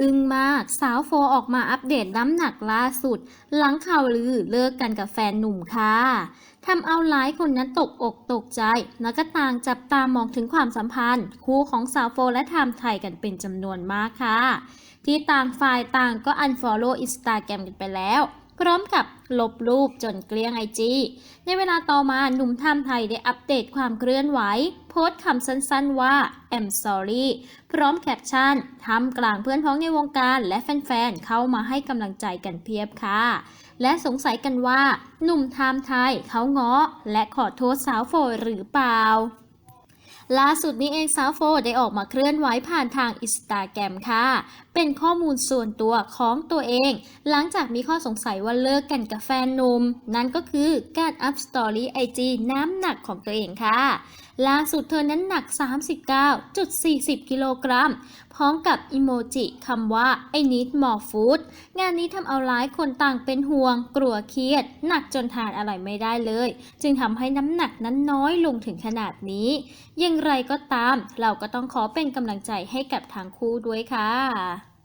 อึ้งมาก สาวโฟออกมาอัปเดตน้ำหนักล่าสุด หลังข่าวลือเลิกกันกับแฟนหนุ่มค่ะทำเอาหลายคนนั้นตกอกตกใจ แล้วก็ต่างจับตามองถึงความสัมพันธ์ คู่ของสาวโฟและไทม์ไทยกันเป็นจำนวนมากค่ะ ที่ต่างฝ่ายต่างก็อันฟอลโล่อินสตาแกรมกันไปแล้ว พร้อมกับลบรูปจนเกลี้ยงไอจีในเวลาต่อมาหนุ่มไทม์ไทยได้อัปเดตความเคลื่อนไหว โพสต์คำสั้นๆว่า I'm sorry พร้อมแคปชั่นทำกลางเพื่อนพ้องในวงการและแฟนๆ เข้ามาให้กำลังใจกันเพียบค่ะ และสงสัยกันว่า หนุ่มไทม์ไทยเขาง้อและขอโทษสาวโฟยหรือเปล่า ล่าสุดนี้เองสาวโฟได้ออกมาเคลื่อนไหวผ่านทางอินสตาแกรมค่ะ เป็นข้อมูลส่วนตัวของตัวเอง หลังจากมีข้อสงสัยว่าเลิกกันกับแฟนนุ่ม นั่นก็คือการอัพสตอรี่ไอจีน้ำหนักของตัวเองค่ะ ล่าสุดเธอนั้นหนัก 39.40 กิโลกรัม พร้อมกับอิโมจิคำว่า I need more food งานนี้ทำเอาหลายคนต่างเป็นห่วง กลัวเครียด หนักจนทานอะไรไม่ได้เลย จึงทำให้น้ำหนักนั้นน้อยลงถึงขนาดนี้ยังอย่างไรก็ตาม เราก็ต้องขอเป็นกำลังใจให้กับทางคู่ด้วยค่ะ